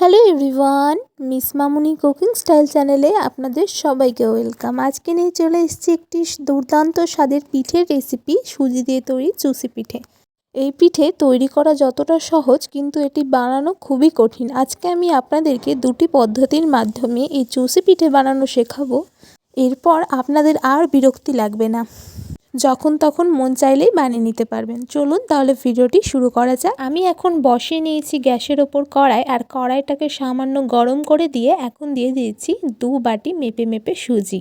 Hello everyone, miss Mamuni cooking style চ্যানেলে আপনাদের সবাইকে ওয়েলকাম। আজকে নিয়ে চলে এসেছি একটি দুর্দান্ত স্বাদের পিঠের রেসিপি, সুজি দিয়ে তৈরি চুষি পিঠে। এই পিঠে তৈরি করা যতটা সহজ, কিন্তু এটি বানানো খুবই কঠিন। আজকে আমি আপনাদেরকে দুটি পদ্ধতির মাধ্যমে এই চুষি পিঠে বানানো শেখাবো। এরপর আপনাদের আর বিরক্তি লাগবে না। যখন তখন মন চাইলেই বানিয়ে নিতে পারবেন। চলুন তাহলে ভিডিওটি শুরু করা যাক। আমি এখন বসিয়ে নিয়েছি গ্যাসের ওপর কড়াই আর কড়াইটাকে সামান্য গরম করে দিয়ে এখন দিয়ে দিয়েছি দু বাটি মেপে মেপে সুজি।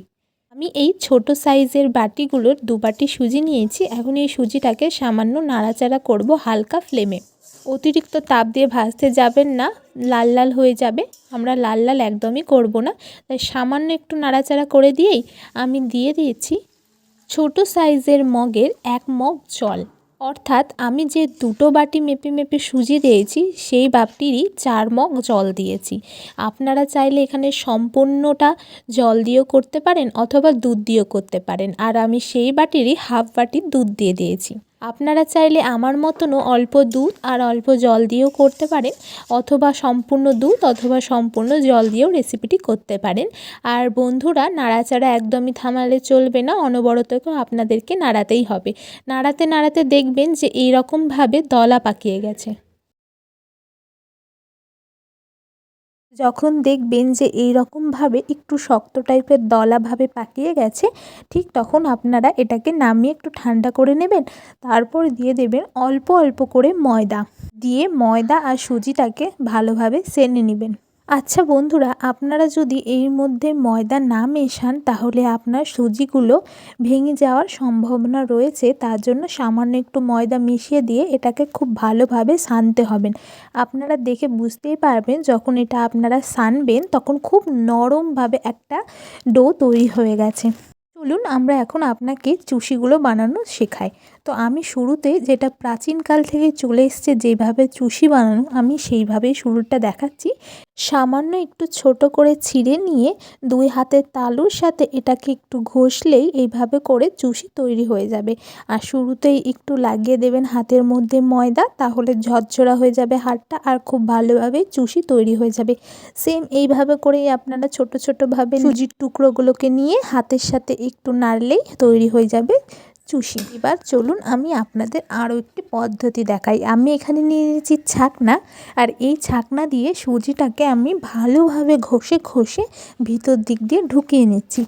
আমি এই ছোট সাইজের বাটিগুলোর দু বাটি সুজি নিয়েছি। এখন এই সুজিটাকে সামান্য নাড়াচাড়া করব হালকা ফ্লেমে। অতিরিক্ত তাপ দিয়ে ভাজতে যাবেন না, লাল লাল হয়ে যাবে। আমরা লাল লাল একদমই করব না। তাই সামান্য একটু নাড়াচাড়া করে দিয়েই আমি দিয়ে দিয়েছি ছোট সাইজের মগের এক মগ জল। অর্থাৎ আমি যে দুটো বাটি মেপে মেপে সুজি দিয়েছি, সেই বাটিরই চার মগ জল দিয়েছি। আপনারা চাইলে এখানে সম্পূর্ণটা জল দিয়েও করতে পারেন অথবা দুধ দিয়েও করতে পারেন। আর আমি সেই বাটিরই হাফ বাটি দুধ দিয়ে দিয়েছি। আপনারা চাইলে আমার মতনও অল্প দুধ আর অল্প জল দিয়েও করতে পারেন, অথবা সম্পূর্ণ দুধ অথবা সম্পূর্ণ জল দিয়েও রেসিপিটি করতে পারেন। আর বন্ধুরা, নাড়াচাড়া একদমই থামালে চলবে না অনবরতকেও আপনাদেরকে নাড়াতেই হবে। নাড়াতে নাড়াতে দেখবেন যে এইরকমভাবে দলা পাকিয়ে গেছে। যখন দেখবেন যে এই রকমভাবে একটু শক্ত টাইপের দলাভাবে পাকিয়ে গেছে, ঠিক তখন আপনারা এটাকে নামিয়ে একটু ঠান্ডা করে নেবেন। তারপর দিয়ে দেবেন অল্প অল্প করে ময়দা। দিয়ে ময়দা আর সুজিটাকে ভালোভাবে সেনে নেবেন। আচ্ছা বন্ধুরা, আপনারা যদি এর মধ্যে ময়দা না মেশান, তাহলে আপনার সুজিগুলো ভেঙে যাওয়ার সম্ভাবনা রয়েছে। তার জন্য সামান্য একটু ময়দা মিশিয়ে দিয়ে এটাকে খুব ভালোভাবে সানতে হবেন আপনারা দেখে বুঝতেই পারবেন, যখন এটা আপনারা সানবেন, তখন খুব নরমভাবে একটা ডো তৈরি হয়ে গেছে। চলুন আমরা এখন আপনাকে চুষিগুলো বানানো শেখাই। তো আমি শুরুতে যেটা প্রাচীনকাল থেকে চলে এসছে, যেভাবে চুষি বানানো, আমি সেইভাবেই শুরুটা দেখাচ্ছি। সামান্য একটু ছোট করে ছিঁড়ে নিয়ে দুই হাতের তালুর সাথে এটাকে একটু ঘষলেই এইভাবে করে চুষি তৈরি হয়ে যাবে। আর শুরুতেই একটু লাগিয়ে দেবেন হাতের মধ্যে ময়দা, তাহলে ঝরঝরা হয়ে যাবে হাতটা আর খুব ভালোভাবে চুষি তৈরি হয়ে যাবে। সেম এইভাবে করেই আপনারা ছোট ছোটোভাবে সুজির টুকরোগুলোকে নিয়ে হাতের সাথে একটু নাড়লেই তৈরি হয়ে যাবে চুষি। এবার চলুন আমি আপনাদের আরও একটি পদ্ধতি দেখাই। আমি এখানে নিয়ে নিয়েছি ছাকনা আর এই ছাকনা দিয়ে সুজিটাকে আমি ভালোভাবে ঘষে ঘষে ভিতর দিক দিয়ে ঢুকিয়ে নিচ্ছি।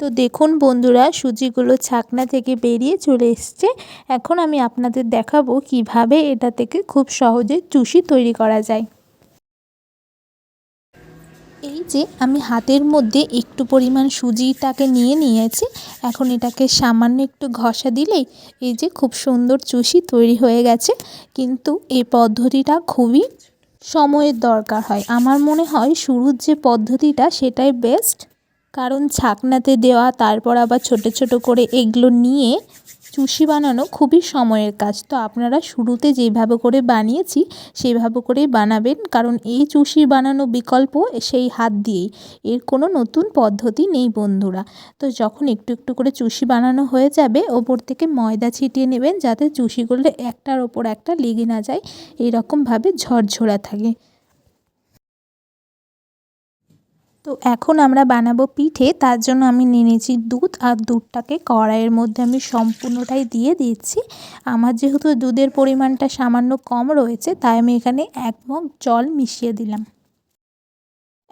তো দেখুন বন্ধুরা, সুজিগুলো ছাকনা থেকে বেরিয়ে চলে এসছে। এখন আমি আপনাদের দেখাবো কীভাবে এটা থেকে খুব সহজে চুষি তৈরি করা যায়। এই যে আমি হাতের মধ্যে একটু পরিমাণ সুজিটাকে নিয়ে নিয়েছি, এখন এটাকে সামান্য একটু ঘষা দিলেই এই যে খুব সুন্দর চুষি তৈরি হয়ে গেছে, কিন্তু এই পদ্ধতিটা খুবই সময়ের দরকার হয়। আমার মনে হয় শুরুর যে পদ্ধতিটা সেটাই বেস্ট কারণ ছাকনাতে দেওয়া, তারপর আবার ছোট ছোট করে এগুলো নিয়ে চুষি বানানো খুবই সময়ের কাজ। তো আপনারা শুরুতে যেভাবে করে বানিয়েছি সেইভাবে করেই বানাবেন। কারণ এই চুষি বানানো বিকল্প সেই হাত দিয়েই। এর কোনো নতুন পদ্ধতি নেই বন্ধুরা। তো যখন একটু একটু করে চুষি বানানো হয়ে যাবে, ওপর থেকে ময়দা ছিটিয়ে নেবেন যাতে চুষিগুলো একটার ওপর একটা লেগে না যায়। এইরকমভাবে ঝরঝরা থাকে। তো এখন আমরা বানাবো পিঠে, তার জন্য আমি নিয়ে নিয়েছি দুধ আর দুধটাকে কড়াইয়ের মধ্যে আমি সম্পূর্ণটাই দিয়ে দিচ্ছি। আমার যেহেতু দুধের পরিমাণটা সামান্য কম রয়েছে, তাই আমি এখানে এক মগ জল মিশিয়ে দিলাম।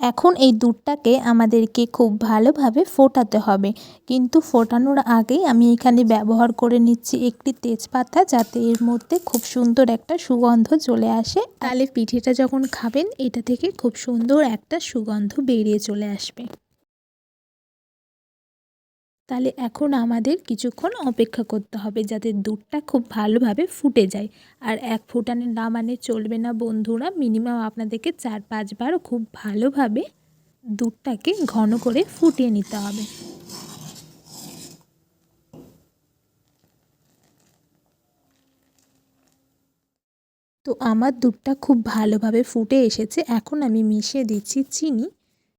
এখন এই দুধটাকে আমাদেরকে খুব ভালোভাবে ফোটাতে হবে। কিন্তু ফোটানোর আগেই আমি এখানে ব্যবহার করে নিচ্ছি একটি তেজপাতা যাতে এর মধ্যে খুব সুন্দর একটা সুগন্ধ চলে আসে। তাহলে পিঠেটা যখন খাবেন, এটা থেকে খুব সুন্দর একটা সুগন্ধ বেরিয়ে চলে আসবে। তাহলে এখন আমাদের কিছুক্ষণ অপেক্ষা করতে হবে যাতে দুধটা খুব ভালোভাবে ফুটে যায়। আর এক ফুটানে না মানে চলবে না বন্ধুরা মিনিমাম আপনাদেরকে চার পাঁচবার খুব ভালোভাবে দুধটাকে ঘন করে ফুটিয়ে নিতে হবে। তো আমার দুধটা খুব ভালোভাবে ফুটে এসেছে। এখন আমি মিশিয়ে দিচ্ছি চিনি।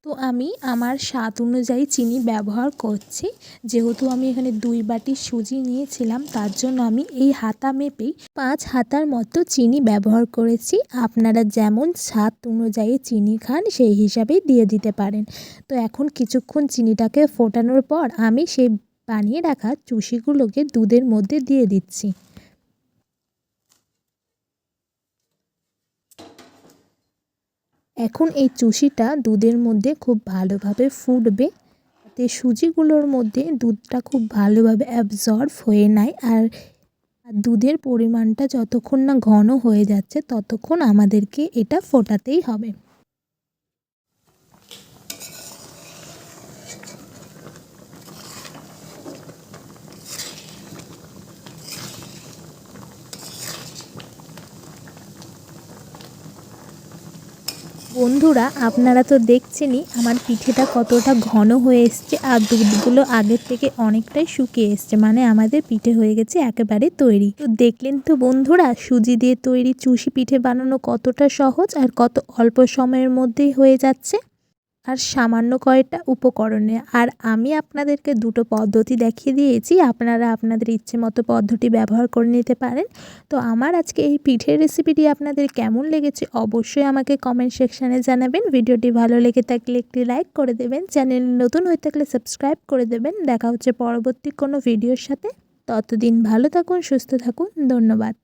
তো আমি আমার স্বাদ অনুযায়ী চিনি ব্যবহার করছি। যেহেতু আমি এখানে দুই বাটি সুজি নিয়েছিলাম, তার জন্য আমি এই হাতা মেপেই পাঁচ হাতার মতো চিনি ব্যবহার করেছি। আপনারা যেমন স্বাদ অনুযায়ী চিনি খান, সেই হিসাবেই দিয়ে দিতে পারেন। তো এখন কিছুক্ষণ চিনিটাকে ফোটানোর পর আমি সেই বানিয়ে রাখা চুষিগুলোকে দুধের মধ্যে দিয়ে দিচ্ছি। এখন এই চুষিটা দুধের মধ্যে খুব ভালোভাবে ফুটবে। তাতে সুজিগুলোর মধ্যে দুধটা খুব ভালোভাবে অ্যাবজর্ব হয়ে নেয় আর দুধের পরিমাণটা যতক্ষণ না ঘন হয়ে যাচ্ছে, ততক্ষণ আমাদেরকে এটা ফোটাতেই হবে। বন্ধুরা, আপনারা তো দেখছেনই, আমার পিঠেটা কতটা ঘন হয়ে এসছে আর দুধগুলো আগের থেকে অনেকটাই শুকিয়ে এসছে। মানে আমাদের পিঠে হয়ে গেছে একেবারে তৈরি। তো দেখলেন তো বন্ধুরা, সুজি দিয়ে তৈরি চুষি পিঠে বানানো কতটা সহজ আর কত অল্প সময়ের মধ্যেই হয়ে যাচ্ছে। আর সামান্য কয়টা উপকরণে। আর আমি আপনাদেরকে দুটো পদ্ধতি দেখিয়ে দিয়েছি। আপনারা আপনাদের ইচ্ছে মতো পদ্ধতি ব্যবহার করে নিতে পারেন। তো আমার আজকে এই পিঠের রেসিপিটি আপনাদের কেমন লেগেছে অবশ্যই আমাকে কমেন্ট সেকশানে জানাবেন। ভিডিওটি ভালো লেগে থাকলে একটি লাইক করে দেবেন। চ্যানেল নতুন হয়ে থাকলে সাবস্ক্রাইব করে দেবেন। দেখা হচ্ছে পরবর্তী কোনো ভিডিওর সাথে। ততদিন ভালো থাকুন, সুস্থ থাকুন। ধন্যবাদ।